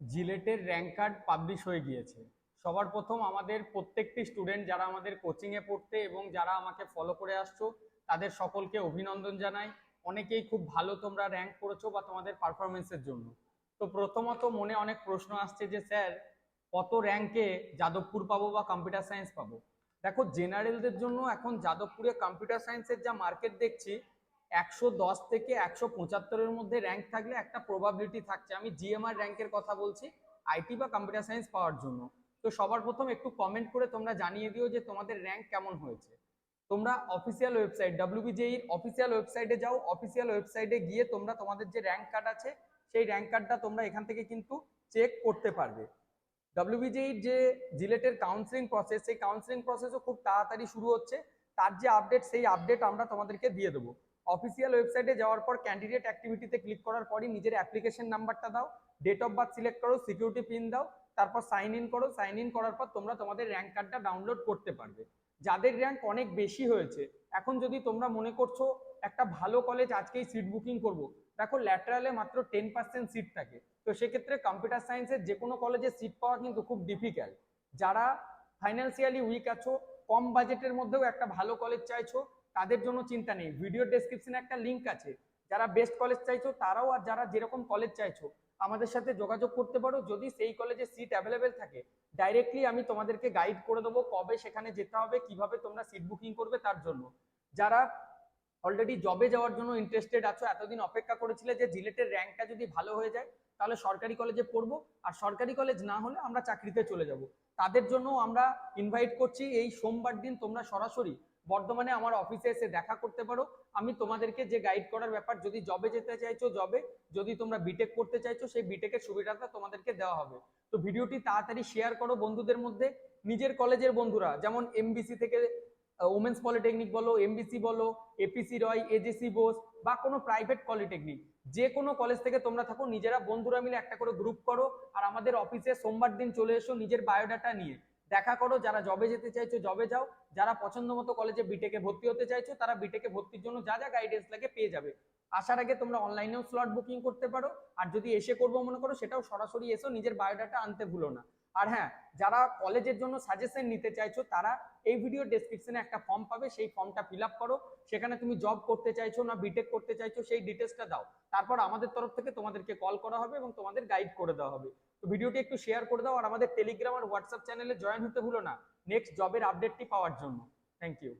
জিলেটের rank card publish হয়ে গিয়েছে। সবার প্রথম আমাদের প্রত্যেকটি স্টুডেন্ট যারা আমাদের কোচিংয়ে পড়তে এবং যারা আমাকে ফলো করে আসছো, তাদের সকলকে অভিনন্দন জানাই। অনেকেই খুব ভালো তোমরা র্যাঙ্ক করেছ বা তোমাদের পারফরমেন্সের জন্য। তো প্রথমত মনে অনেক প্রশ্ন আসছে যে, স্যার, কত র্যাঙ্কে যাদবপুর পাবো বা কম্পিউটার সায়েন্স পাবো? দেখো জেনারেলদের জন্য এখন যাদবপুরে কম্পিউটার সায়েন্সের যা মার্কেট দেখছি একশো দশ থেকে একশো পঁচাত্তরের মধ্যে র্যাঙ্ক থাকলে একটা প্রবাবিলিটি থাকছে। আমি জিএমআর র্যাঙ্কের কথা বলছি আইটি বা কম্পিউটার সায়েন্স পাওয়ার জন্য। তো সবার প্রথম একটু কমেন্ট করে তোমরা জানিয়ে দিও যে তোমাদের র্যাঙ্ক কেমন হয়েছে। তোমরা অফিসিয়াল ওয়েবসাইট ডাব্লিউবিজেইর অফিসিয়াল ওয়েবসাইটে যাও অফিসিয়াল ওয়েবসাইটে গিয়ে তোমরা তোমাদের যে র্যাঙ্ক কার্ড আছে, সেই র্যাঙ্ক কার্ডটা তোমরা এখান থেকে কিন্তু চেক করতে পারবে। ডাব্লিউবিজেইর যে জিলেটের কাউন্সিলিং প্রসেস সেই কাউন্সিলিং প্রসেসও খুব তাড়াতাড়ি শুরু হচ্ছে। তার যে আপডেট সেই আপডেট আমরা তোমাদেরকে দিয়ে দেবো। অফিসিয়াল ওয়েবসাইটে যাওয়ার পর ক্যান্ডিডেট অ্যাক্টিভিটিতে ক্লিক করার পরই নিজের অ্যাপ্লিকেশন নাম্বারটা দাও ডেট অফ বার্থ সিলেক্ট করো সিকিউরিটি পিন দাও, তারপর সাইন ইন করো। সাইন ইন করার পর তোমরা তোমাদের র্যাঙ্ক কার্ডটা ডাউনলোড করতে পারবে। যাদের র্যাঙ্ক অনেক বেশি হয়েছে, এখন যদি তোমরা মনে করছ একটা ভালো কলেজ আজকেই সিট বুকিং করব, দেখো ল্যাটারালে মাত্র টেন পার্সেন্ট সিট থাকে। তো সেক্ষেত্রে কম্পিউটার সায়েন্সের যে কোনো কলেজে সিট পাওয়া কিন্তু খুব ডিফিকাল্ট যারা ফাইন্যান্সিয়ালি উইক আছো কম বাজেটের মধ্যেও একটা ভালো কলেজ চাইছো, তাদের জন্য চিন্তা নেই। ভিডিও ডেসক্রিপশনে একটা লিঙ্ক আছে। যারা বেস্ট কলেজ চাইছো, তারাও আর যারা যেরকম কলেজ চাইছো, আমাদের সাথে যোগাযোগ করতে পারো। যদি সেই কলেজে সিট অ্যাভেলেবেল থাকে ডাইরেক্টলি আমি তোমাদেরকে গাইড করে দেবো কবে সেখানে যেতে হবে, কীভাবে তোমরা সিট বুকিং করবে তার জন্য। যারা অলরেডি জবে যাওয়ার জন্য ইন্টারেস্টেড আছো, এতদিন অপেক্ষা করেছিলে যে জিলেটের র্যাঙ্কটা যদি ভালো হয়ে যায়, তাহলে সরকারি কলেজে পড়ব। আর সরকারি কলেজ না হলে আমরা চাকরিতে চলে যাব। তাদের জন্য আমরা ইনভাইট করছি, এই সোমবার দিন তোমরা সরাসরি বর্ধমানে আমার অফিসে এসে দেখা করতে পারো। আমি তোমাদেরকে যে গাইড করার ব্যাপার, যদি জবে যেতে চাইছো জবে যদি তোমরা বিটেক করতে চাইছো, সেই বিটেকের সুবিধাটা তোমাদেরকে দেওয়া হবে। তো ভিডিওটি তাড়াতাড়ি শেয়ার করো বন্ধুদের মধ্যে, নিজের কলেজের বন্ধুরা, যেমন এমবিসি থেকে ওমেন্স পলিটেকনিক বলো এমবিসি বলো এপিসি রয় এজেসি বোস বা কোনো প্রাইভেট পলিটেকনিক যে কোনো কলেজ থেকে তোমরা থাকো, নিজেরা বন্ধুরা মিলে একটা করে গ্রুপ করো আর আমাদের অফিসে সোমবার দিন চলে এসো নিজের বায়োডাটা নিয়ে। দেখা করো যারা জবে যেতে চাইছো জবে যাও। যারা পছন্দ মতো কলেজে বিটেকে ভর্তি হতে চাইছো, তারা বিটেকে ভর্তির জন্য যা যা গাইডেন্স লাগে পেয়ে যাবে। আসার আগে তোমরা অনলাইনেও স্লট বুকিং করতে পারো। আর যদি এসে করব মনে করো, সেটাও সরাসরি এসো, নিজের বায়োডাটা আনতে ভুলো না। আর হ্যাঁ যারা কলেজের জন্য সাজেশন নিতে চাইছো, তারা এই ভিডিও ডেসক্রিপশনে একটা ফর্ম পাবে, সেই ফর্মটা ফিল করো। সেখানে তুমি জব করতে চাইছো না বিটেক করতে চাইছো, সেই ডিটেলসটা দাও। তারপর আমাদের তরফ থেকে তোমাদেরকে কল করা হবে এবং তোমাদের গাইড করে দেওয়া হবে। তো ভিডিওটি একটু শেয়ার করে দাও, আর আমাদের টেলিগ্রাম আর হোয়াটসঅ্যাপ চ্যানেলে জয়েন হতে ভুলো না। নেক্সট জবের আপডেটটি পাওয়ার জন্য। Thank you